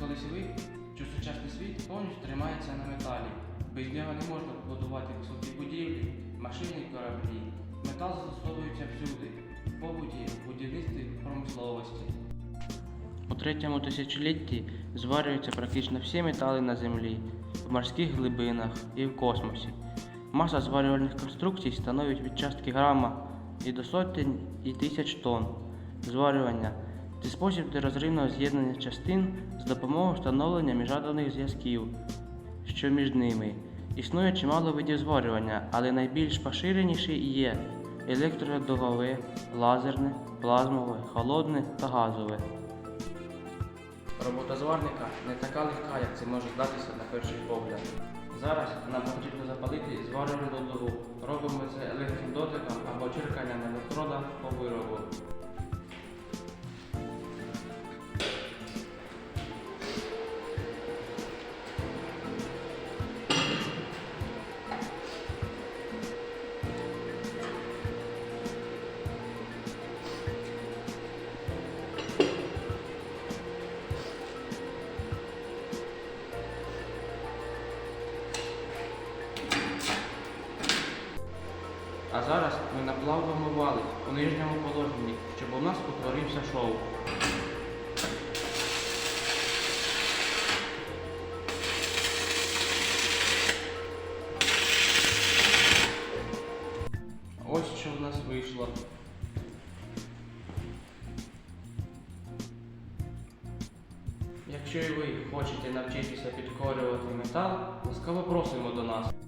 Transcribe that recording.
колись ви, що сучасний світ повністю тримається на металі. Без нього не можна побудувати високі будівлі, машини і кораблі. Метал застосовується всюди, в побуті, будівництві, промисловості. У третьому тисячолітті зварюються практично всі метали на землі, в морських глибинах і в космосі. Маса зварювальних конструкцій становить від частки грама і до сотень і тисяч тонн. Зварювання це спосіб нерозривного з'єднання частин з допомогою встановлення міжатомних зв'язків, що між ними. Існує чимало видів зварювання, але найбільш поширеніші є електродугове, лазерне, плазмове, холодне та газове. Робота зварника не така легка, як це може здатися на перший погляд. Зараз нам потрібно запалити зварювальну дугу. Робимо це легким дотиком або черканням електрода по виробу. А зараз ми наплавимо валик у нижньому положенні, щоб у нас утворився шов. Ось що в нас вийшло. Якщо і ви хочете навчитися підкорювати метал, ласкаво просимо до нас.